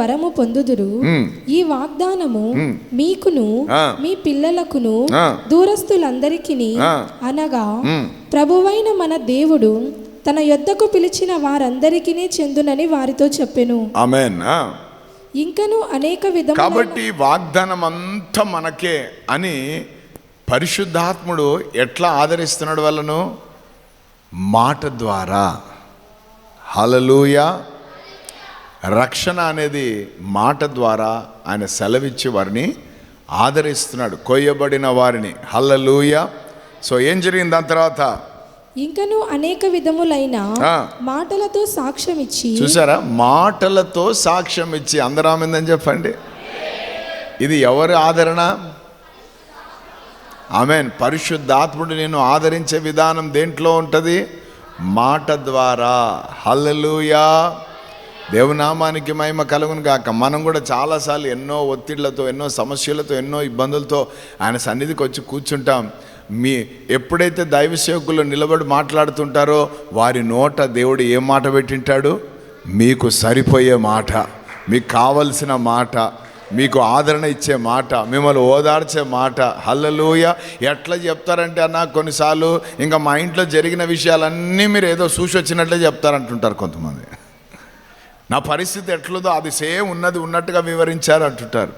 వరము పొందుదురు ఈ వాగ్దానము మీకును. మీ పిల్లలకును. దూరస్తులందరికీ. అనగా. ప్రభువైన మన దేవుడు తన యొద్దకు పిలిచిన వారందరికీ చెందునని వారితో చెప్పెను. ఇంకను అనేక విధములైన కాబట్టి వాగ్దానం అంతా మనకే అని పరిశుద్ధాత్ముడు ఎట్లా ఆదరిస్తున్నాడు వాళ్ళను మాట ద్వారా హలలుయ రక్షణ అనేది మాట ద్వారా ఆయన సెలవిచ్చి వారిని ఆదరిస్తున్నాడు కొయ్యబడిన వారిని. హల్లలుయ. సో ఏం జరిగింది? దాని తర్వాత ఇంకను అనేక విధములైన. మాటలతో సాక్ష్యమిచ్చి చూసారా? మాటలతో సాక్ష్యం ఇచ్చి అందరామిందని చెప్పండి. ఇది ఎవరి ఆదరణ? ఆమెన్. పరిశుద్ధాత్ముడు నేను ఆదరించే విధానం దేంట్లో ఉంటుంది? మాట ద్వారా. హల్లెలూయా. దేవునామానికి మహిమ కలుగును గాక. మనం కూడా చాలాసార్లు ఎన్నో ఒత్తిళ్ళతో ఎన్నో సమస్యలతో ఎన్నో ఇబ్బందులతో ఆయన సన్నిధికి వచ్చి కూర్చుంటాం. మీ ఎప్పుడైతే దైవ సేవకులు నిలబడి మాట్లాడుతుంటారో వారి నోట దేవుడు ఏం మాట పెట్టింటాడు? మీకు సరిపోయే మాట మీకు కావలసిన మాట మీకు ఆదరణ ఇచ్చే మాట మిమ్మల్ని ఓదార్చే మాట. హల్లలోయ. ఎట్లా చెప్తారంటే అన్న కొన్నిసార్లు ఇంకా మా ఇంట్లో జరిగిన విషయాలన్నీ మీరు ఏదో చూసి వచ్చినట్లే చెప్తారంటుంటారు కొంతమంది. నా పరిస్థితి ఎట్లుందో అది సేమ్ ఉన్నది ఉన్నట్టుగా వివరించారు అంటుంటారు.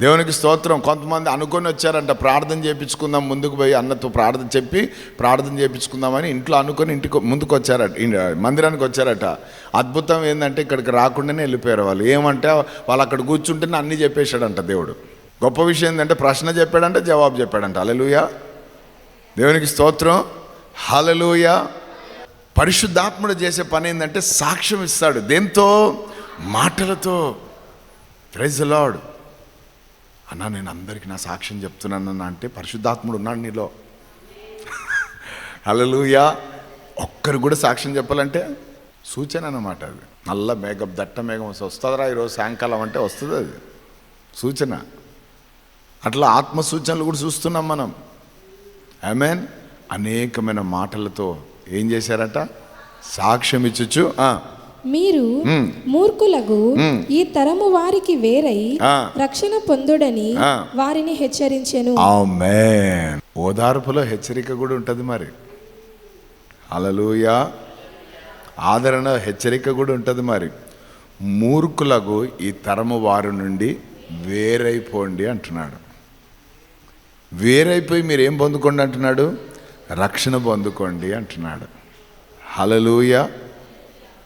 దేవునికి స్తోత్రం. కొంతమంది అనుకొని వచ్చారంట ప్రార్థన చేయించుకుందాం ముందుకు పోయి అన్నతో ప్రార్థన చెప్పి ప్రార్థన చేయించుకుందామని ఇంట్లో అనుకొని ఇంటికి ముందుకు వచ్చారట మందిరానికి వచ్చారట. అద్భుతం ఏంటంటే ఇక్కడికి రాకుండానే వెళ్ళిపోయారు వాళ్ళు. ఏమంటే వాళ్ళు అక్కడ కూర్చుంటేనే అన్నీ చెప్పేశాడంట దేవుడు. గొప్ప విషయం ఏంటంటే ప్రశ్న చెప్పాడంటే జవాబు చెప్పాడంట. అలలుయా దేవునికి స్తోత్రం. హలలుయా పరిశుద్ధాత్ముడు చేసే పని ఏంటంటే సాక్ష్యం ఇస్తాడు. దేంతో? మాటలతో. ప్రైజ్ లాడ్ అన్నా నేను అందరికీ నా సాక్ష్యం చెప్తున్నానన్నా అంటే పరిశుద్ధాత్ముడు ఉన్నాడు నీలో. అలలుయా ఒక్కరు కూడా సాక్ష్యం చెప్పాలంటే సూచన అన్నమాట అది. నల్ల మేఘం దట్ట మేఘం వస్తే వస్తుందిరా ఈరోజు సాయంకాలం అంటే వస్తుంది అది. సూచన. అట్లా ఆత్మ సూచనలు కూడా చూస్తున్నాం మనం. ఐ మీన్ అనేకమైన మాటలతో ఏం చేశారట? సాక్ష్యం ఇచ్చుచు ఆ, మీరు. మూర్ఖులకు. ఈ తరము వారికి వేరై. రక్షణ పొందుడని. వారిని హెచ్చరించెను. ఓదార్పులో హెచ్చరిక కూడా ఉంటుంది మరి. అలలుయా ఆదరణ హెచ్చరిక కూడా ఉంటుంది మరి. మూర్ఖులకు ఈ తరము వారి నుండి వేరైపోండి అంటున్నాడు. వేరైపోయి మీరు ఏం పొందుకోండి అంటున్నాడు? రక్షణ పొందుకోండి అంటున్నాడు. హలలుయ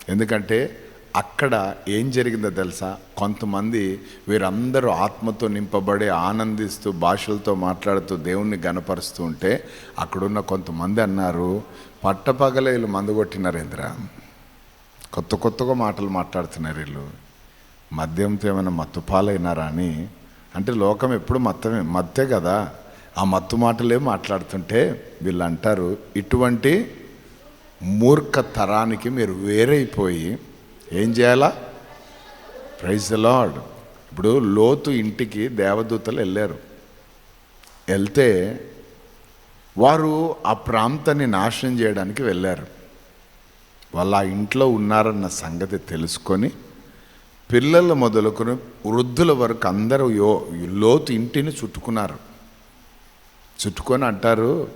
ఎందుకంటే అక్కడ ఏం జరిగిందో తెలుసా? కొంతమంది వీరందరూ ఆత్మతో నింపబడి ఆనందిస్తూ భాషలతో మాట్లాడుతూ దేవుణ్ణి గనపరుస్తూ ఉంటే అక్కడున్న కొంతమంది అన్నారు పట్టపగలే వీళ్ళు మందు కొట్టినారేంద్ర కొత్త కొత్తగా మాటలు మాట్లాడుతున్నారు వీళ్ళు. మద్యంతో ఏమైనా మత్తుపాలైనారా అని? అంటే లోకం ఎప్పుడు మత్తమే మత్తే కదా. ఆ మత్తు మాటలే మాట్లాడుతుంటే వీళ్ళు అంటారు ఇటువంటి మూర్ఖ తరానికి మీరు వేరైపోయి ఏం చేయాలా? ప్రైజ్ లాడ్ లార్డ్ ఇప్పుడు లోతు ఇంటికి దేవదూతలు వెళ్ళారు. వెళ్తే వారు ఆ ప్రాంతాన్ని నాశనం చేయడానికి వెళ్ళారు. వాళ్ళు ఆ ఇంట్లో ఉన్నారన్న సంగతి తెలుసుకొని పిల్లలు మొదలుకొని వృద్ధుల వరకు అందరూ యో లోతు ఇంటిని చుట్టుకున్నారు. చుట్టుకొని అంటారు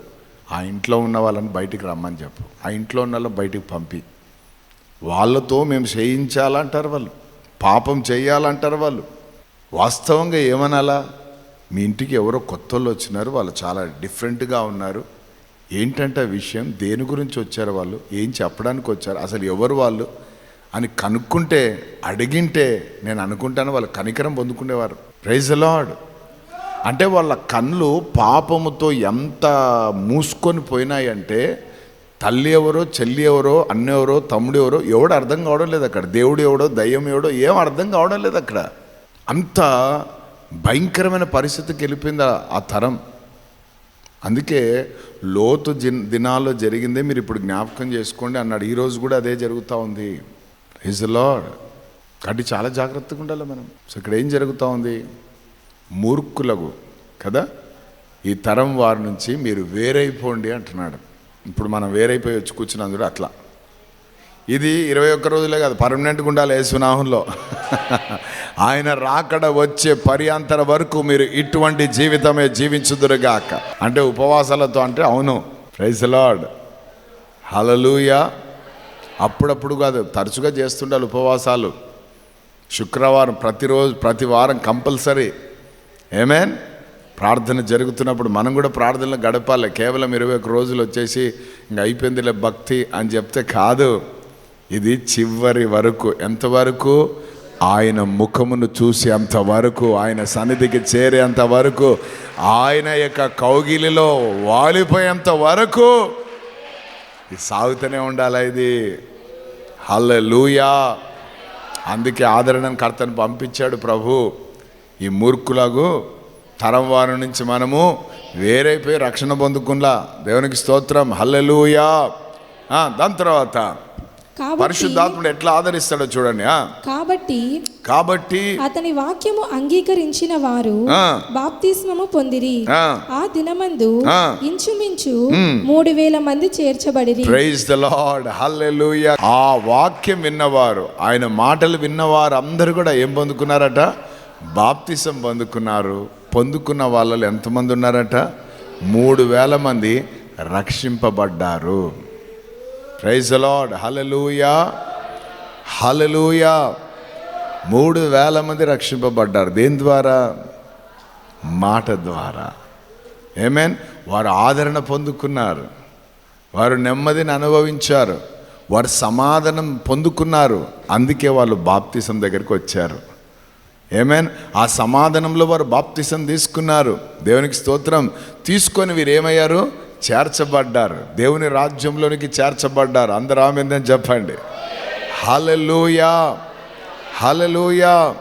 ఆ ఇంట్లో ఉన్న వాళ్ళని బయటికి రమ్మని చెప్పు. ఆ ఇంట్లో ఉన్న వాళ్ళని బయటికి పంపి. వాళ్ళతో మేము చేయించాలంటారు వాళ్ళు. పాపం చేయాలంటారు వాళ్ళు. వాస్తవంగా ఏమనాలా? మీ ఇంటికి ఎవరో కొత్త వాళ్ళు వచ్చినారు వాళ్ళు చాలా డిఫరెంట్గా ఉన్నారు. ఏంటంటే ఆ విషయం? దేని గురించి వచ్చారు వాళ్ళు? ఏం చెప్పడానికి వచ్చారు? అసలు ఎవరు వాళ్ళు? అని కనుక్కుంటే అడిగింటే నేను అనుకుంటాను వాళ్ళు కనికరం పొందుకునేవారు. ప్రైజ్ లాడ్ అంటే వాళ్ళ కళ్ళు పాపముతో ఎంత మూసుకొని పోయినాయంటే తల్లి ఎవరో చెల్లి ఎవరో అన్నెవరో తమ్ముడు ఎవరో ఎవడు అర్థం కావడం లేదు అక్కడ. దేవుడు ఎవడో దయ్యం ఎవడో ఏం అర్థం కావడం లేదు అక్కడ. అంత భయంకరమైన పరిస్థితికి వెళ్ళిపోయింది ఆ- తరం. అందుకే లోతు జిన్ దినాల్లో జరిగిందే మీరు ఇప్పుడు జ్ఞాపకం చేసుకోండి అన్నాడు. ఈరోజు కూడా అదే జరుగుతూ ఉంది. ఇస్ లాడ్ కాబట్టి చాలా జాగ్రత్తగా ఉండాలి మనం. సో ఇక్కడ ఏం జరుగుతూ ఉంది? మూర్ఖులకు కదా? ఈ తరం వారి నుంచి మీరు వేరైపోండి అంటున్నాడు. ఇప్పుడు మనం వేరైపోయి వచ్చి కూర్చున్నాం చూడు అట్లా. ఇది ఇరవై ఒక్క రోజులే కాదు పర్మనెంట్గా ఉండాలి యేసునాహంలో ఆయన రాకడ వచ్చే పర్యాంతర వరకు మీరు ఇటువంటి జీవితమే జీవించుదురుగాక. అంటే ఉపవాసాలతో అంటే అవును ప్రైజ్ లార్డ్. హలలుయా అప్పుడప్పుడు కాదు తరచుగా చేస్తుండాలి ఉపవాసాలు. శుక్రవారం ప్రతిరోజు ప్రతి వారం కంపల్సరీ. ఏమేన్ ప్రార్థన జరుగుతున్నప్పుడు మనం కూడా ప్రార్థనలు గడపాలి. కేవలం ఇరవై ఒక్క రోజులు వచ్చేసి ఇంకా అయిపోయిందిలే భక్తి అని చెప్తే కాదు. ఇది చివరి వరకు. ఎంతవరకు? ఆయన ముఖమును చూసి అంతవరకు ఆయన సన్నిధికి చేరేంత వరకు ఆయన యొక్క కౌగిలిలో వాలిపోయేంత వరకు సాగుతూనే ఉండాలి ఇది? హల్లెలూయా అందుకే ఆదరణ కర్తను పంపించాడు ప్రభు. ఈ మూర్ఖులకు తరం వారి నుంచి మనము వేరైపోయి రక్షణ పొందుకున్నా దేవునికి స్తోత్రం. హల్లెలూయా. ఆ, దాని తర్వాత పరిశుద్ధాత్ముడు ఎట్లా ఆదరిస్తాడో చూడండి. కాబట్టి కాబట్టి అతని వాక్యము అంగీకరించిన వారు. బాప్తిస్మము పొందిరి. ఆ. దినమందు. ఇంచుమించు మూడు వేల మంది చేర్చబడిరి. ప్రైజ్ ద లార్డ్ హల్లెలూయా ఆ వాక్యం విన్నవారు ఆయన మాటలు విన్నవారు అందరూ కూడా ఏం పొందుకున్నారట? బాప్తిసం పొందుకున్నారు పొందుకున్న వాళ్ళలో ఎంతమంది ఉన్నారట? మూడు వేల మంది రక్షింపబడ్డారు. ప్రైజ్ ద హలలుయా హల్లెలూయా మూడు వేల మంది రక్షింపబడ్డారు. దేని ద్వారా? మాట ద్వారా. ఏమేన్ వారు ఆదరణ పొందుకున్నారు. వారు నెమ్మదిని అనుభవించారు. వారు సమాధానం పొందుకున్నారు. అందుకే వాళ్ళు బాప్తిసం దగ్గరికి వచ్చారు. ఏమేన్ ఆ సమాధానంలో వారు బాప్తిసం తీసుకున్నారు. దేవునికి స్తోత్రం. తీసుకొని వీరు ఏమయ్యారు చేర్చబడ్డారు. దేవుని రాజ్యంలోనికి చేర్చబడ్డారు. అందరూ ఆమెందని చెప్పండి. హలలుయా హలలుయా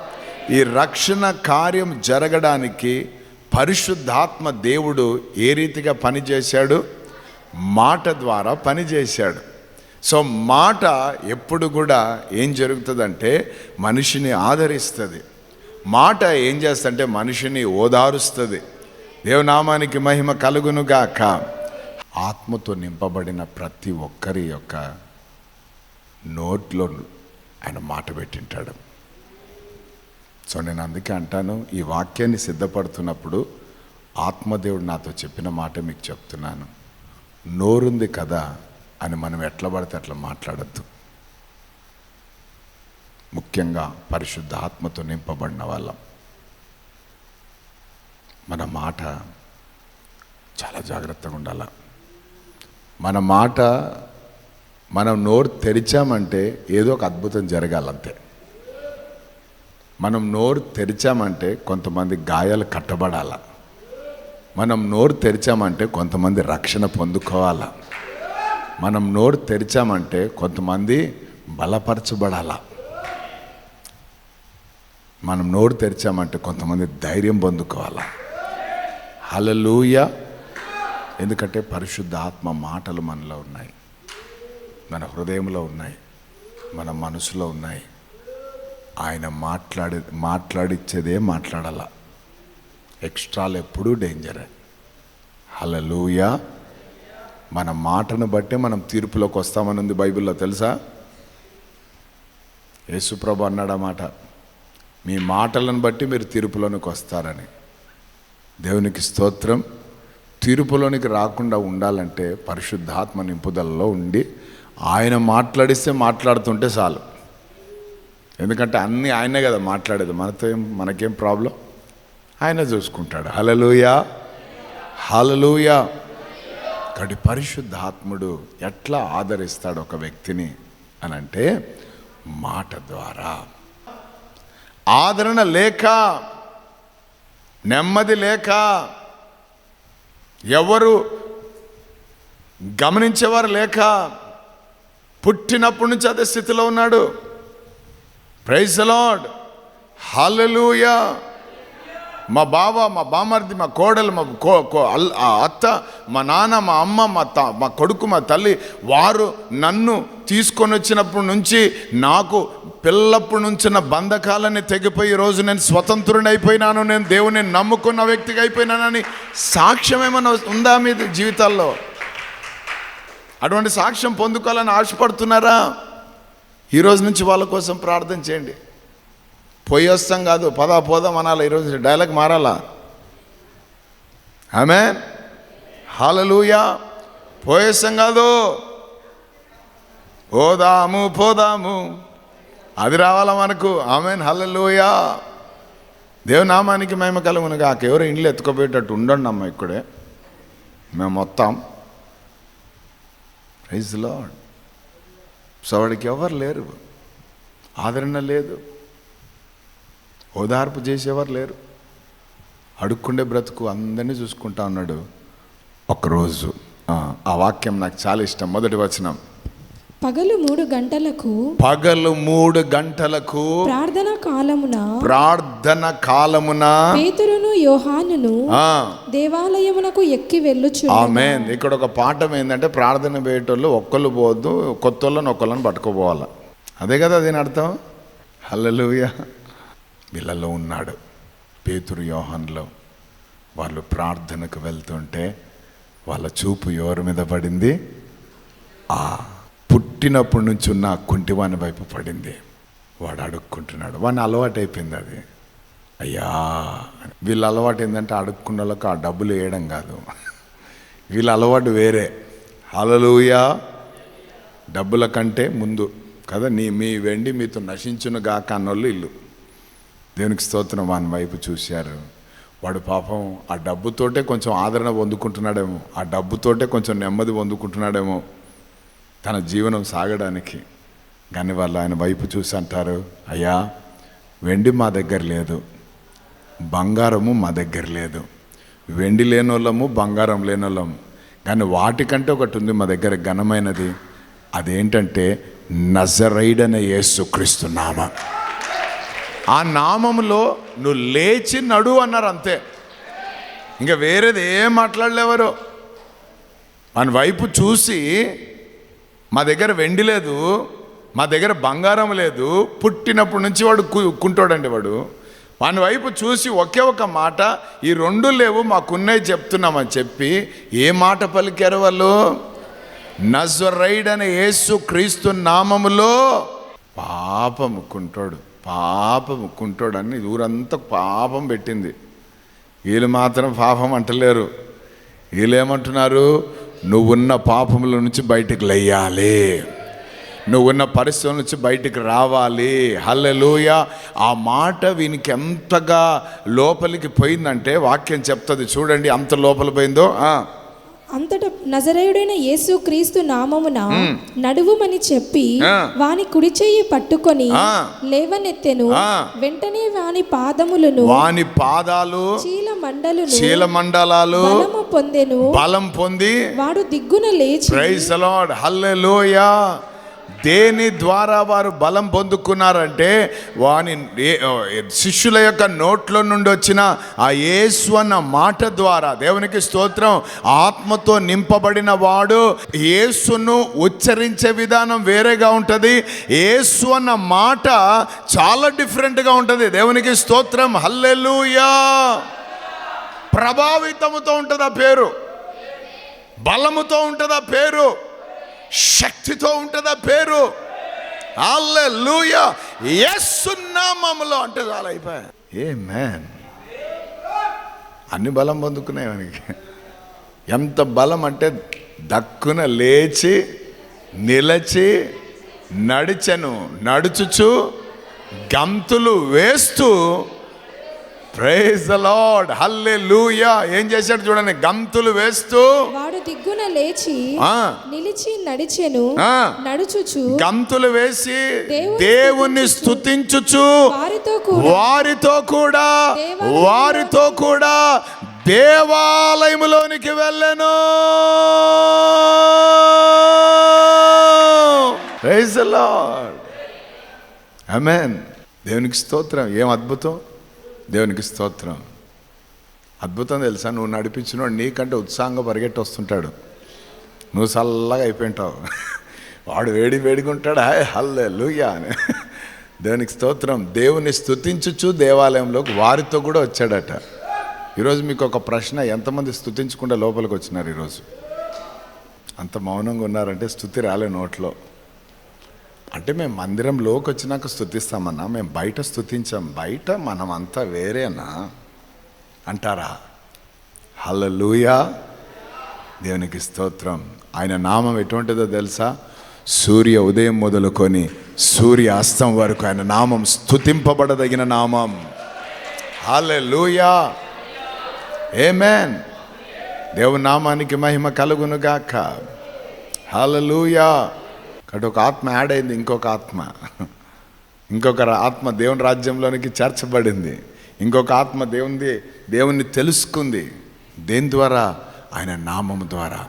ఈ రక్షణ కార్యం జరగడానికి పరిశుద్ధాత్మ దేవుడు ఏ రీతిగా పనిచేశాడు? మాట ద్వారా పనిచేశాడు. సో మాట ఎప్పుడు కూడా ఏం జరుగుతుందంటే మనిషిని ఆదరిస్తుంది. మాట ఏం చేస్తంటే మనిషిని ఓదారుస్తుంది. దేవనామానికి మహిమ కలుగునుగాక ఆత్మతో నింపబడిన ప్రతి ఒక్కరి యొక్క నోట్లో ఆయన మాట పెట్టింటాడు. సో నేను అందుకే అంటాను ఈ వాక్యాన్ని సిద్ధపడుతున్నప్పుడు ఆత్మదేవుడు నాతో చెప్పిన మాట మీకు చెప్తున్నాను. నోరుంది కదా అని మనం ఎట్లా పడితే అట్లా మాట్లాడద్దు. ముఖ్యంగా పరిశుద్ధ ఆత్మతో నింపబడిన వాళ్ళం. మన మాట చాలా జాగ్రత్తగా ఉండాల. మన మాట మనం నోరు తెరిచామంటే ఏదో ఒక అద్భుతం జరగాలంతే. మనం నోరు తెరిచామంటే కొంతమంది గాయాలు కట్టబడాల. మనం నోరు తెరిచామంటే కొంతమంది రక్షణ పొందుకోవాల. మనం నోరు తెరిచామంటే కొంతమంది బలపరచబడాల. మనం నోరు తెరిచామంటే కొంతమంది ధైర్యం పొందుకోవాలా? హలలుయ ఎందుకంటే పరిశుద్ధ ఆత్మ మాటలు మనలో ఉన్నాయి. మన హృదయంలో ఉన్నాయి. మన మనసులో ఉన్నాయి. ఆయన మాట్లాడే మాట్లాడిచ్చేదే మాట్లాడాల? ఎక్స్ట్రాలు ఎప్పుడూ డేంజరే. హలలుయ మన మాటను బట్టే మనం తీర్పులోకి వస్తామని ఉంది బైబిల్లో తెలుసా? యేసుప్రభు అన్నాడు మాట. మీ మాటలను బట్టి మీరు తీర్పులోనికి వస్తారని. దేవునికి స్తోత్రం. తీర్పులోనికి రాకుండా ఉండాలంటే పరిశుద్ధాత్మ నింపుదలలో ఉండి ఆయన మాట్లాడిస్తే మాట్లాడుతుంటే చాలు. ఎందుకంటే అన్నీ ఆయనే కదా మాట్లాడేది. మనతో ఏం మనకేం ప్రాబ్లం? ఆయన చూసుకుంటాడు. హలలుయా హలలుయా కాబట్టి పరిశుద్ధాత్ముడు ఎట్లా ఆదరిస్తాడు ఒక వ్యక్తిని అని అంటే మాట ద్వారా. ఆదరణ లేక నెమ్మది లేక ఎవరు గమనించేవారు లేక పుట్టినప్పటి నుంచి అదే స్థితిలో ఉన్నాడు. ప్రైజ్ లార్డ్ హల్లెలూయా మా బావ మా బామర్ది మా కోడలు మా కో కో అల్- ఆ అత్త మా నాన్న మా అమ్మ మా త మా కొడుకు మా తల్లి వారు నన్ను తీసుకొని వచ్చినప్పటి నుంచి నాకు పిల్లప్పటి నుంచిన బంధకాలని తెగిపోయి రోజు నేను స్వతంత్రుని అయిపోయినాను నేను దేవుని నమ్ముకున్న వ్యక్తిగా అయిపోయినానని సాక్ష్యం ఏమైనా ఉందా మీ జీవితాల్లో? అటువంటి సాక్ష్యం పొందుకోవాలని ఆశపడుతున్నారా? ఈరోజు నుంచి వాళ్ళ కోసం ప్రార్థన చేయండి. పోయి వస్తాం కాదు పదా పోదాం అనాలి. ఈరోజు డైలాగ్ మారాలా? ఆమె హాలలుయా పోయేస్తాం కాదు. పోదాము పోదాము. అది రావాలా మనకు? ఆమెన్ హలలుయా దేవునామానికి మేము కలుగును కాక ఎవరు ఇండ్లు ఎత్తుకోపోయేటట్టు ఉండండి అమ్మ ఇక్కడే. మేము మొత్తం ప్రైజ్ లాడ్ సో వాడికి ఎవరు లేరు. ఆదరణ లేదు. ఓదార్పు చేసేవారు లేరు. అడుక్కుండే బ్రతుకు అందరినీ చూసుకుంటా ఉన్నాడు. ఒకరోజు ఆ, ఆ వాక్యం నాకు చాలా ఇష్టం. మొదటి వచనం. పగలు మూడు గంటలకు పగలు మూడు గంటలకు ప్రార్థన కాలమున ప్రార్థన కాలమున పేతురును యోహానును దేవాలయమునకు ఎక్కి వెళ్ళుచు ఆమేన్. ఇక్కడ ఒక పాఠం ఏంటంటే ప్రార్థన పోయేటోళ్ళు ఒక్కళ్ళు పోవద్దు కొత్త వాళ్ళని ఒక్కళ్ళని పట్టుకోపోవాలి. అదే కదా దీని అర్థం? హల్లెలూయ. వీళ్ళలో ఉన్నాడు. పేతురు యోహన్లో వాళ్ళు ప్రార్థనకు వెళ్తుంటే వాళ్ళ చూపు ఎవరి మీద పడింది? ఆ పుట్టినప్పటి నుంచి ఉన్న కుంటివాని వైపు పడింది. వాడు అడుక్కుంటున్నాడు. వాడిని అలవాటు అయిపోయింది అది. అయ్యా వీళ్ళ అలవాటు ఏంటంటే అడుక్కున్న వాళ్ళకి ఆ డబ్బులు వేయడం కాదు. వీళ్ళ అలవాటు వేరే. హలలుయా డబ్బుల కంటే ముందు. కదా నీ మీ వెండి మీతో నశించును గాక అన్నోళ్ళు ఇల్లు. దేవునికి స్తోత్రం వాని వైపు చూశారు. వాడు పాపం ఆ డబ్బుతోటే కొంచెం ఆదరణ పొందుకుంటున్నాడేమో ఆ డబ్బుతోటే కొంచెం నెమ్మది పొందుకుంటున్నాడేమో తన జీవనం సాగడానికి. కానీ వాళ్ళు ఆయన వైపు చూసి అంటారు అయ్యా వెండి మా దగ్గర లేదు బంగారము మా దగ్గర లేదు వెండి లేనోళ్ళము బంగారం లేనోళ్ళము కానీ వాటికంటే ఒకటి ఉంది మా దగ్గర ఘనమైనది అదేంటంటే నజరైడన యేసుక్రీస్తు నామ. ఆ నామములో నువ్వు లేచి నడు అన్నారు అంతే. ఇంకా వేరేది ఏం మాట్లాడలేవరు? మన వైపు చూసి మా దగ్గర వెండి లేదు మా దగ్గర బంగారం లేదు పుట్టినప్పటి నుంచి వాడు కుంటాడండి వాడు. వాని వైపు చూసి ఒకే ఒక మాట ఈ రెండు లేవు మాకున్నాయి చెప్తున్నామని చెప్పి ఏ మాట పలికారు వాళ్ళు? నజరైడ్ అనే యేసు క్రీస్తు నామములో పాపము కుంటాడు. పాపం కుంటోడని ఊరంతా పాపం పెట్టింది. వీళ్ళు మాత్రం పాపం అంటలేరు. వీళ్ళు ఏమంటున్నారు నువ్వున్న పాపముల నుంచి బయటికి లెయ్యాలి నువ్వున్న పరిస్థితుల నుంచి బయటికి రావాలి. హల్లెలూయ! ఆ మాట వీనికి ఎంతగా లోపలికి పోయిందంటే వాక్యం చెప్తుంది. చూడండి అంత లోపల పోయిందో? అంతట నజరేయుడైన యేసు క్రీస్తు నామమున నడువుమని చెప్పి. వాని కుడి చెయ్యి పట్టుకొని. లేవనెత్తెను. వెంటనే వాని పాదములను వాని పాదాలు చీల మండలును చీలమండలాలు బలము పొందెను బలం పొంది వాడు దిగ్గున లేచి ప్రైజ్ లార్డ్ హల్లెలూయా దేని ద్వారా వారు బలం పొందుకున్నారంటే వాని ఏ- శిష్యుల యొక్క నోట్లో నుండి వచ్చిన ఆ యేసు అన్న మాట ద్వారా దేవునికి స్తోత్రం ఆత్మతో నింపబడిన వాడు యేసును ఉచ్చరించే విధానం వేరేగా ఉంటుంది. యేసు అన్న మాట చాలా డిఫరెంట్గా ఉంటుంది. దేవునికి స్తోత్రం హల్లెలుయా! ప్రభావితముతో ఉంటుంది ఆ పేరు. బలముతో ఉంటుంది ఆ పేరు. శక్తితో ఉంటుందా ఆ పేరు అల్లెలూయ నామములో అంటే చాలా అయిపోయా. ఏ మ్యాన్ అన్ని బలం పొందుకున్నాయి మనకి ఎంత బలం అంటే దక్కున లేచి నిలచి నడిచెను నడుచుచు గంతులు వేస్తూ ప్రైజ్ ద లార్డ్ హల్లెలూయా ఏం చేశాడు చూడండి గంతులు వేస్తూ వాడు దిగ్గున లేచి నిలిచి నడిచెను. నడుచుచు గంతులు వేసి దేవుని దేవుణ్ణి స్తుతించుచు వారితో కూడా వారితో కూడా దేవాలయంలో- వారితో కూడా దేవాలయములోనికి వెళ్ళను. ప్రైజ్ ద లార్డ్ ఆమేన్ దేవునికి స్తోత్రం. ఏం అద్భుతం? దేవునికి స్తోత్రం. అద్భుతం తెలుసా? నువ్వు నడిపించినోడు నీకంటే ఉత్సాహంగా పరిగెట్టి వస్తుంటాడు నువ్వు చల్లగా అయిపోయింటావు. వాడు వేడి వేడిగా ఉంటాడు? హాయ్ హల్లే లూయా అని. దేవునికి స్తోత్రం. దేవుని స్తుతించుచు దేవాలయంలోకి వారితో కూడా వచ్చాడట. ఈరోజు మీకు ఒక ప్రశ్న ఎంతమంది స్తుతించకుండా లోపలికి వచ్చినారు ఈరోజు? అంత మౌనంగా ఉన్నారంటే స్థుతి రాలే నోట్లో. అంటే మేము మందిరంలోకి వచ్చినాక స్థుతిస్తామన్నా మేము బయట స్థుతించాం బయట మనం అంతా వేరేనా? అంటారా? హలలుయా దేవునికి స్తోత్రం. ఆయన నామం ఎటువంటిదో తెలుసా? సూర్య ఉదయం మొదలుకొని సూర్య అస్తం వరకు ఆయన నామం స్థుతింపబడదగిన నామం. హలలుయా ఏమేన్ దేవుని నామానికి మహిమ కలుగును గాక కాబట్టి ఒక ఆత్మ యాడ్ అయింది ఇంకొక ఆత్మ. ఇంకొక ఆత్మ దేవుని రాజ్యంలోనికి చేర్చబడింది. ఇంకొక ఆత్మ దేవుని దేవుణ్ణి తెలుసుకుంది. దేని ద్వారా? ఆయన నామం ద్వారా.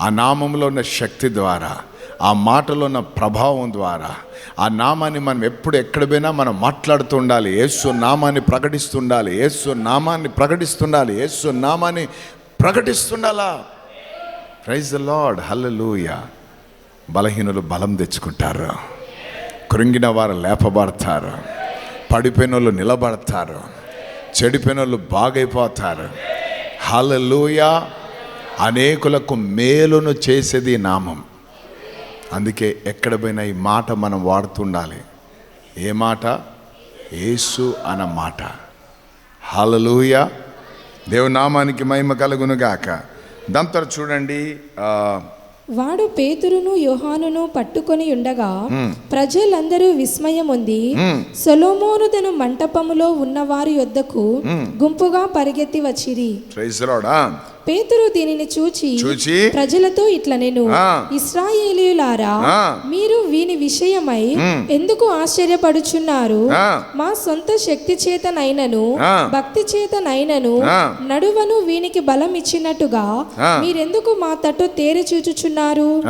ఆ నామంలో ఉన్న శక్తి ద్వారా. ఆ మాటలో ఉన్న ప్రభావం ద్వారా. ఆ నామాన్ని మనం ఎప్పుడు ఎక్కడ పోయినా మనం మాట్లాడుతూ ఉండాలి. యేసు నామాన్ని ప్రకటిస్తుండాలి. యేసు నామాన్ని ప్రకటిస్తుండాలి. యేసు నామాన్ని ప్రకటిస్తుండాలా? ప్రైజ్ ద లాడ్ హల్లెలూయా బలహీనులు బలం తెచ్చుకుంటారు. కృంగిన వారు లేపబడతారు. పడిపోయిన వాళ్ళు నిలబడతారు. చెడిపోయిన వాళ్ళు బాగైపోతారు. హల్లెలూయా! అనేకులకు మేలును చేసేది నామం. అందుకే ఎక్కడ పోయినా ఈ మాట మనం వాడుతుండాలి. ఏ మాట? యేసు అన్న మాట. హల్లెలూయా! దేవునామానికి మహిమ కలుగును గాక దాని తర్వాత చూడండి వాడు పేతురును యోహానును పట్టుకొని ఉండగా ప్రజలందరూ విస్మయం ఉంది సొలోమోను తన మంటపములో ఉన్న వారి యొద్దకు గుంపుగా పరిగెత్తి వచ్చిరి. పేతురు దీనిని చూచి చూచి ప్రజలతో ఇట్లా నేను. ఇస్రాయేలీయులారా. మీరు వీని విషయమై ఎందుకు ఆశ్చర్యపడుచున్నారు. మా సొంత శక్తి చేతనైనను. భక్తి చేతనైనను. నడువను వీనికి బలం ఇచ్చినట్టుగా. మీరెందుకు మా తట్టు తేరి చూచుచున్నారు.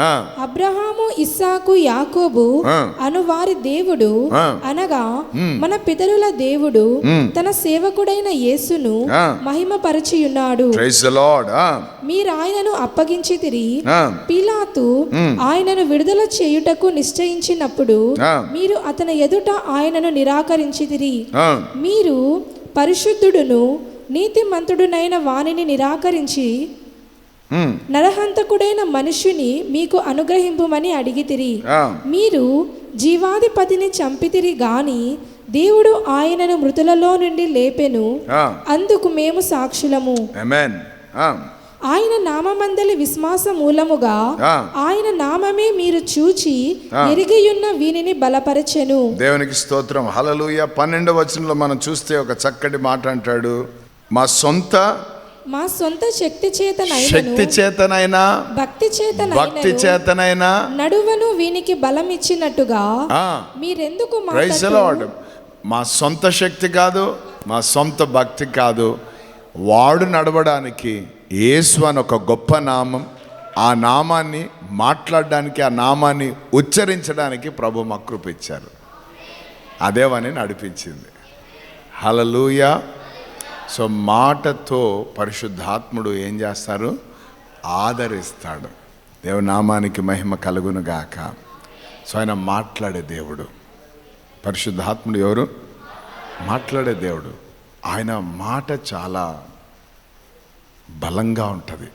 అబ్రహాము ఇస్సాకు యాకోబు. అను వారి దేవుడు. అనగా మన పితరుల దేవుడు తన సేవకుడైన యేసును. మహిమపరచియున్నాడు Lord, ఆ. మీరు ఆయనను అప్పగించి తిరిగి. పిలాతు ఆయనను విడుదల చేయుటకు నిశ్చయించినప్పుడు. మీరు అతని ఎదుట ఆయనను నిరాకరించితిరి ఆ. మీరు పరిశుద్ధుడును నీతిమంతుడునైన వానిని నిరాకరించి ఉమ్. నరహంతకుడైన మనుష్యుని మీకు అనుగ్రహింపుమని అడిగితిరి. మీరు జీవాధిపతిని చంపితిరి గాని దేవుడు ఆయనను మృతులలో నుండి లేపెను. అందుకు మేము సాక్షులము. ఆయన నామమందలి విశ్వాస మూలముగా. ఆయన నామమే మీరు చూచి. ఎరిగియున్న వీనిని బలపరచెను. దేవునికి స్తోత్రం. హలలుయ పన్నెండవ వచనంలో మనం చూస్తే ఒక చక్కటి మాట అంటాడు. మా సొంత మా సొంత శక్తి చేతనైనను శక్తి చేతనైనా భక్తి భక్తి చేతనైనను చేతనైనా నడువను వీనికి బలం ఇచ్చినట్టుగా. మీరెందుకు ప్రైజ్ లార్డ్ మా సొంత శక్తి కాదు మా సొంత భక్తి కాదు. వాడు నడవడానికి యేసు అని ఒక గొప్ప నామం ఆ నామాన్ని మాట్లాడడానికి ఆ నామాన్ని ఉచ్చరించడానికి ప్రభు మాకు కృప ఇచ్చారు. నడిపించింది. హలలుయ సో మాటతో పరిశుద్ధాత్ముడు ఏం చేస్తారు ఆదరిస్తాడు. దేవనామానికి నామానికి మహిమ కలుగును గాక. సో ఆయన మాట్లాడే దేవుడు. పరిశుద్ధాత్ముడు ఎవరు? మాట్లాడే దేవుడు. ఆయన మాట చాలా బలంగా ఉంటుంది.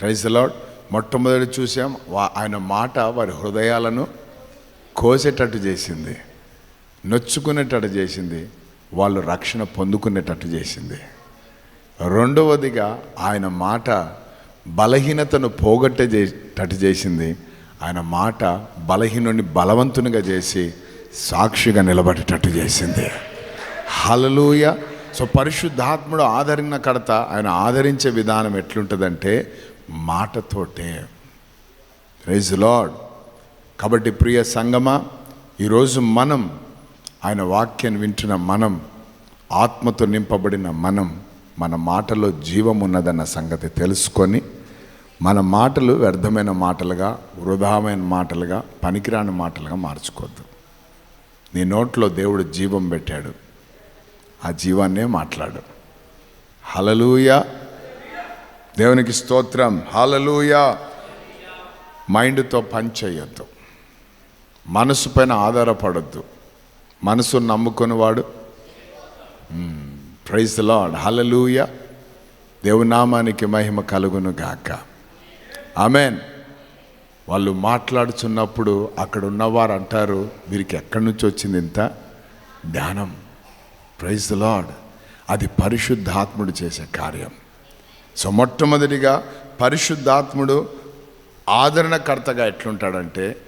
ప్రైజ్ లాడ్ మొట్టమొదటి చూసాం వా- ఆయన మాట వారి హృదయాలను కోసేటట్టు చేసింది. నొచ్చుకునేటట్టు చేసింది. వాళ్ళు రక్షణ పొందుకునేటట్టు చేసింది. రెండవదిగా ఆయన మాట బలహీనతను పోగొట్టే చేటట్టు చేసింది. ఆయన మాట బలహీనుని బలవంతునిగా చేసి సాక్షిగా నిలబడేటట్టు చేసింది. హలలోయ సో పరిశుద్ధాత్ముడు ఆదరణ కడత ఆయన ఆదరించే విధానం ఎట్లుంటుందంటే మాటతోటే. రైజ్ లాడ్ కాబట్టి ప్రియ సంగమా ఈరోజు మనం ఆయన వాక్యాన్ని వింటున్న మనం ఆత్మతో నింపబడిన మనం మన మాటలో జీవం ఉన్నదన్న సంగతి తెలుసుకొని మన మాటలు వ్యర్థమైన మాటలుగా వృధామైన మాటలుగా పనికిరాని మాటలుగా మార్చుకోవద్దు. నీ నోట్లో దేవుడు జీవం పెట్టాడు. ఆ జీవాన్నే మాట్లాడు. హలలూయ దేవునికి స్తోత్రం. హలలూయ మైండ్తో పనిచేయొద్దు మనసు పైన ఆధారపడద్దు. మనసు నమ్ముకునేవాడు. ప్రైజ్ లాడ్ హలలూయ దేవునామానికి మహిమ కలుగును గాక. ఆమెన్ వాళ్ళు మాట్లాడుచున్నప్పుడు అక్కడ ఉన్నవారు అంటారు వీరికి ఎక్కడి నుంచి వచ్చింది ఇంత ధ్యానం ప్రైజ్ ద లాడ్ అది పరిశుద్ధాత్ముడు చేసే కార్యం. సో మొట్టమొదటిగా పరిశుద్ధాత్ముడు ఆదరణకర్తగా ఎట్లుంటాడంటే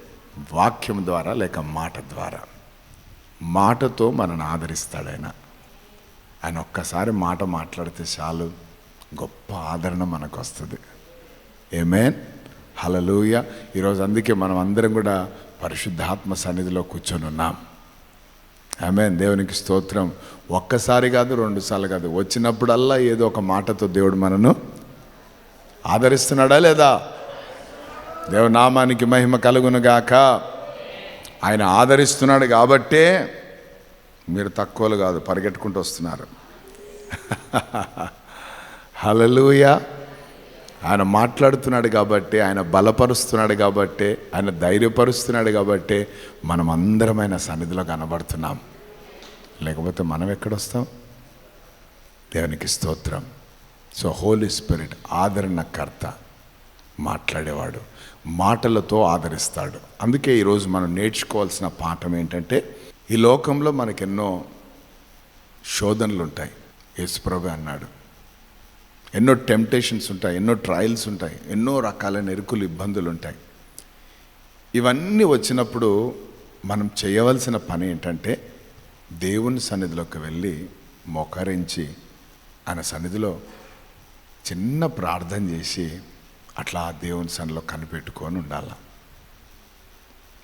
వాక్యం ద్వారా లేక మాట ద్వారా. మాటతో మనల్ని ఆదరిస్తాడు ఆయన ఆయన ఒక్కసారి మాట మాట్లాడితే చాలు గొప్ప ఆదరణ మనకు వస్తుంది ఏమేన్ హలలుయ ఈరోజు అందుకే మనం అందరం కూడా పరిశుద్ధాత్మ సన్నిధిలో కూర్చొని ఉన్నాం. ఆమె దేవునికి స్తోత్రం. ఒక్కసారి కాదు రెండుసార్లు కాదు. వచ్చినప్పుడల్లా ఏదో ఒక మాటతో దేవుడు మనను ఆదరిస్తున్నాడా లేదా? దేవుని నామానికి మహిమ కలుగును గాక. ఆయన ఆదరిస్తున్నాడు కాబట్టే మీరు తక్కువలు కాదు పరిగెట్టుకుంటూ వస్తున్నారు. హలలుయా ఆయన మాట్లాడుతున్నాడు కాబట్టి ఆయన బలపరుస్తున్నాడు కాబట్టి ఆయన ధైర్యపరుస్తున్నాడు కాబట్టి మనం అందరం ఆయన సన్నిధిలో కనబడుతున్నాం. లేకపోతే మనం ఎక్కడొస్తాం? దేవునికి స్తోత్రం. సో హోలీ స్పిరిట్ ఆదరణకర్త మాట్లాడేవాడు. మాటలతో ఆదరిస్తాడు. అందుకే ఈరోజు మనం నేర్చుకోవాల్సిన పాఠం ఏంటంటే ఈ లోకంలో మనకెన్నో శోధనలు ఉంటాయి యేసుప్రభు అన్నాడు ఎన్నో టెంప్టేషన్స్ ఉంటాయి ఎన్నో ట్రయల్స్ ఉంటాయి ఎన్నో రకాలైన ఎరుకులు ఇబ్బందులు ఉంటాయి. ఇవన్నీ వచ్చినప్పుడు మనం చేయవలసిన పని ఏంటంటే దేవుని సన్నిధిలోకి వెళ్ళి మొకరించి ఆయన సన్నిధిలో చిన్న ప్రార్థన చేసి అట్లా ఆ దేవుని సన్నిలో కనిపెట్టుకొని ఉండాల?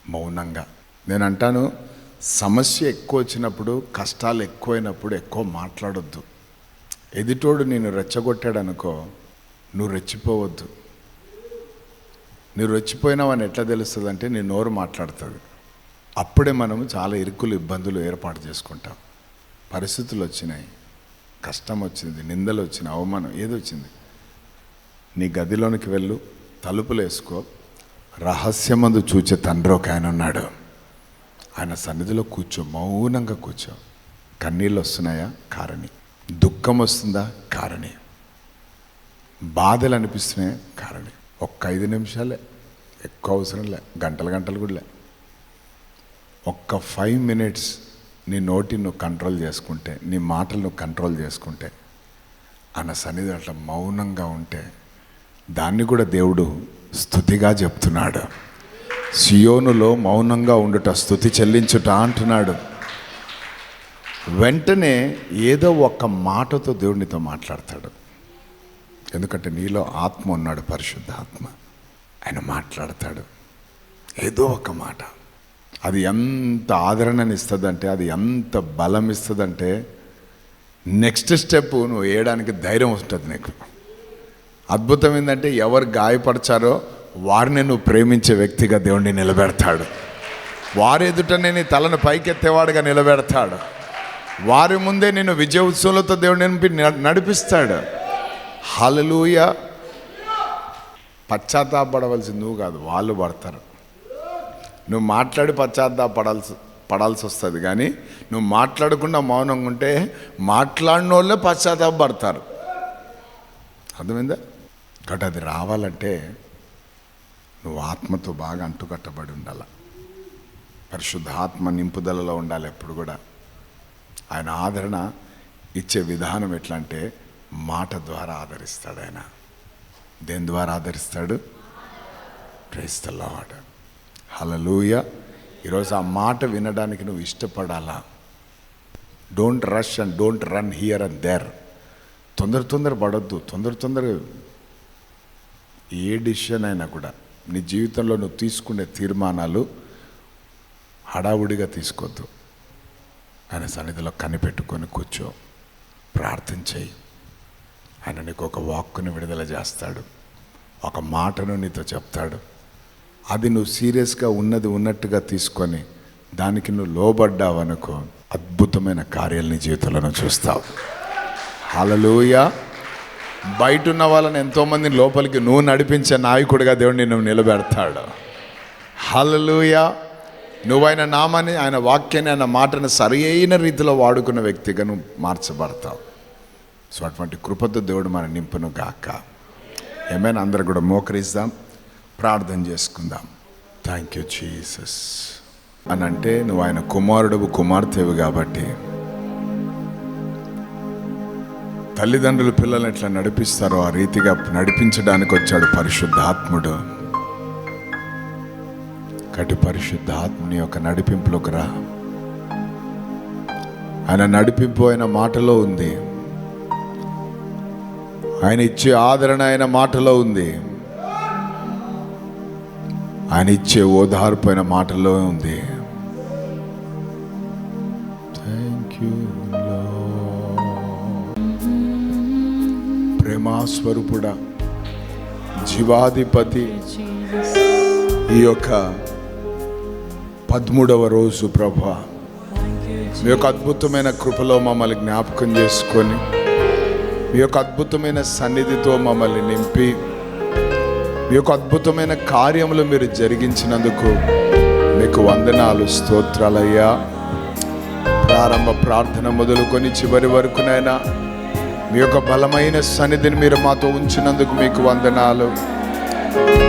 మౌనంగా. నేను అంటాను సమస్య ఎక్కువ వచ్చినప్పుడు కష్టాలు ఎక్కువైనప్పుడు ఎక్కువ మాట్లాడొద్దు. ఎదుటోడు నేను రెచ్చగొట్టాడనుకో నువ్వు రెచ్చిపోవద్దు. నువ్వు రెచ్చిపోయినావని ఎట్లా తెలుస్తుంది అంటే నీ నోరు మాట్లాడుతుంది. అప్పుడే మనం చాలా ఇరుకులు ఇబ్బందులు ఏర్పాటు చేసుకుంటాం. పరిస్థితులు వచ్చినాయి. కష్టం వచ్చింది నిందలు వచ్చినాయి అవమానం ఏది వచ్చింది? నీ గదిలోనికి వెళ్ళు తలుపులు వేసుకో. రహస్యమందు చూచే తండ్రి ఒక ఆయన ఉన్నాడు. ఆయన సన్నిధిలో కూర్చో మౌనంగా కూర్చో. కన్నీళ్ళు వస్తున్నాయా? కారణి. దుఃఖం వస్తుందా? కారణి. బాధలు అనిపిస్తున్నాయి? కారణి. ఒక్క ఐదు నిమిషాలే. ఎక్కువ అవసరం లే. గంటలు గంటలు కూడా లే. ఒక్క ఫైవ్ మినిట్స్ నీ నోటి నువ్వు కంట్రోల్ చేసుకుంటే నీ మాటలు నువ్వు కంట్రోల్ చేసుకుంటే అన్న సన్నిధి అట్లా మౌనంగా ఉంటే దాన్ని కూడా దేవుడు స్థుతిగా చెప్తున్నాడు. సియోనులో మౌనంగా ఉండుట స్థుతి చెల్లించుట అంటున్నాడు. వెంటనే ఏదో ఒక మాటతో దేవునితో మాట్లాడతాడు. ఎందుకంటే నీలో ఆత్మ ఉన్నాడు పరిశుద్ధ ఆత్మ ఆయన మాట్లాడతాడు. ఏదో ఒక మాట. అది ఎంత ఆదరణని ఇస్తుందంటే అది ఎంత బలం ఇస్తుందంటే నెక్స్ట్ స్టెప్ నువ్వు వేయడానికి ధైర్యం వస్తుంది నీకు. అద్భుతం ఏంటంటే ఎవరు గాయపరచారో వారిని నువ్వు ప్రేమించే వ్యక్తిగా దేవుడిని నిలబెడతాడు. వారి ఎదుటనే నీ తలను పైకెత్తేవాడుగా నిలబెడతాడు. వారి ముందే నేను విజయ ఉత్సవాలతో దేవుడు నింపి నడిపిస్తాడు. హలలుయ పశ్చాత్తాపడవలసింది నువ్వు కాదు వాళ్ళు పడతారు. నువ్వు మాట్లాడి పశ్చాత్తాపడాల్సి పడాల్సి వస్తుంది కానీ నువ్వు మాట్లాడకుండా మౌనంగా ఉంటే మాట్లాడిన వాళ్ళే పశ్చాత్తాపడతారు. అర్థమైందా? కాబట్టి అది రావాలంటే నువ్వు ఆత్మతో బాగా అంటుకట్టబడి ఉండాలి. పరిశుద్ధ ఆత్మ నింపుదలలో ఉండాలి ఎప్పుడు కూడా. ఆయన ఆదరణ ఇచ్చే విధానం ఎట్లా అంటే మాట ద్వారా ఆదరిస్తాడు ఆయన. దేని ద్వారా ఆదరిస్తాడు? ప్రేస్తలాడు హలలుయ ఈరోజు ఆ మాట వినడానికి నువ్వు ఇష్టపడాలా? Don't rush and don't run here and there తొందర తొందర పడద్దు. తొందర తొందర ఏ డిసిషన్ అయినా కూడా నీ జీవితంలో నువ్వు తీసుకునే తీర్మానాలు హడావుడిగా తీసుకోవద్దు. ఆయన సన్నిధిలో కనిపెట్టుకొని కూర్చో. ప్రార్థన చేయి. ఆయన నీకు ఒక వాక్కుని విడుదల చేస్తాడు. ఒక మాటను నీతో చెప్తాడు. అది నువ్వు సీరియస్గా ఉన్నది ఉన్నట్టుగా తీసుకొని దానికి నువ్వు లోబడ్డావనుకో అద్భుతమైన కార్యాలని జీవితంలో చూస్తావు. హలలుయ బయట ఉన్న వాళ్ళని ఎంతోమంది లోపలికి నువ్వు నడిపించే నాయకుడిగా దేవుడు నిన్ను నిలబెడతాడు. హలలుయా నువ్వు ఆయన నామాన్ని ఆయన వాక్యాన్ని ఆయన మాటను సరి అయిన రీతిలో వాడుకున్న వ్యక్తిగా నువ్వు మార్చబడతావు. సో అటువంటి కృపతో దేవుడు మన నింపును గాక. ఏమైనా అందరు కూడా మోకరిస్తాం ప్రార్థన చేసుకుందాం. థ్యాంక్ యూ జీసస్ అని అంటే నువ్వు ఆయన కుమారుడు కుమార్తెవి కాబట్టి తల్లిదండ్రులు పిల్లల్ని ఎట్లా నడిపిస్తారో ఆ రీతిగా నడిపించడానికి వచ్చాడు పరిశుద్ధాత్ముడు. కటి పరిశుద్ధాత్ముని యొక్క నడిపింపులోకి రా ఆయన నడిపింపు ఆయన మాటలో ఉంది. ఆయన ఇచ్చే ఆదరణ ఆయన మాటలో ఉంది. ఆయన ఇచ్చే ఓదార్పు ఆయన మాటలో ఉంది. థ్యాంక్ యూ ప్రేమాస్వరూపుడా జీవాధిపతి ఈ యొక్క పదమూడవ రోజు ప్రభా. మీ యొక్క అద్భుతమైన కృపలో మమ్మల్ని జ్ఞాపకం చేసుకొని మీ యొక్క అద్భుతమైన సన్నిధితో మమ్మల్ని నింపి మీ యొక్క అద్భుతమైన కార్యములు మీరు జరిగించినందుకు మీకు వందనాలు స్తోత్రాలయ్యా. ప్రారంభ ప్రార్థన మొదలుకొని చివరి వరకునైనా మీ యొక్క బలమైన సన్నిధిని మీరు మాతో ఉంచినందుకు మీకు వందనాలు.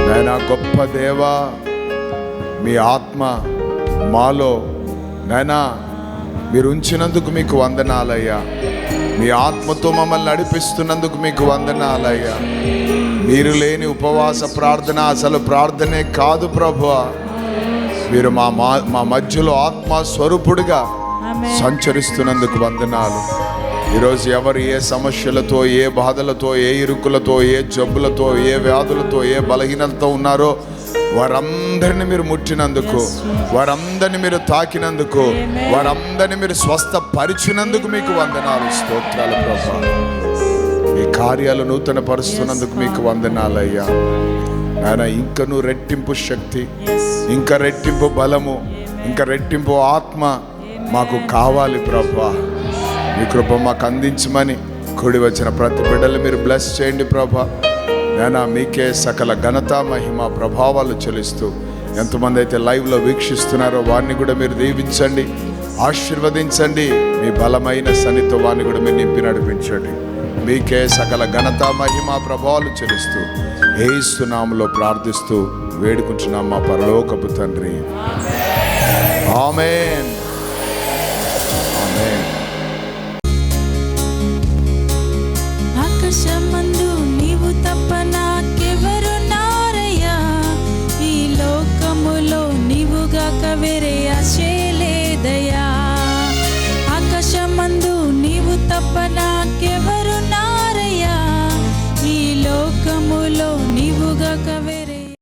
నైనా గొప్ప దేవా మీ ఆత్మ మాలో నాయనా మీరు ఉంచినందుకు మీకు వందనాలయ్యా. మీ ఆత్మతో మమ్మల్ని నడిపిస్తున్నందుకు మీకు వందనాలయ్యా. మీరు లేని ఉపవాస ప్రార్థన అసలు ప్రార్థనే కాదు ప్రభు మీరు మా మా- మధ్యలో ఆత్మ స్వరూపుడుగా సంచరిస్తున్నందుకు వందనాలు. ఈరోజు ఎవరు ఏ సమస్యలతో ఏ బాధలతో ఏ ఇరుకులతో ఏ జబ్బులతో ఏ వ్యాధులతో ఏ బలహీనతతో ఉన్నారో వారందరిని మీరు ముట్టినందుకు వారందరిని మీరు తాకినందుకు వారందరిని మీరు స్వస్థపరిచినందుకు మీకు వందనాలు. స్తోత్రాలు ప్రభా. మీ కార్యాలు నూతన పరుస్తున్నందుకు మీకు వందనాలయ్యా. నాయన ఇంకను రెట్టింపు శక్తి ఇంకా రెట్టింపు బలము ఇంకా రెట్టింపు ఆత్మ మాకు కావాలి ప్రభా. మీ కృప మాకు అందించమని కూడి వచ్చిన ప్రతి బిడ్డలు మీరు బ్లెస్ చేయండి ప్రభా. నేను మీకే సకల ఘనత మహిమ ప్రభావాలు చెల్లిస్తూ ఎంతమంది అయితే లైవ్లో వీక్షిస్తున్నారో వారిని కూడా మీరు దీవించండి ఆశీర్వదించండి. మీ బలమైన సన్నితో వారిని కూడా మీరు నింపి నడిపించండి. మీకే సకల ఘనత మహిమ ప్రభావాలు చెల్లిస్తూ ఏస్తున్నాములో ప్రార్థిస్తూ వేడుకుంటున్నాం మా పరలోకపు తండ్రి. ఆమెన్.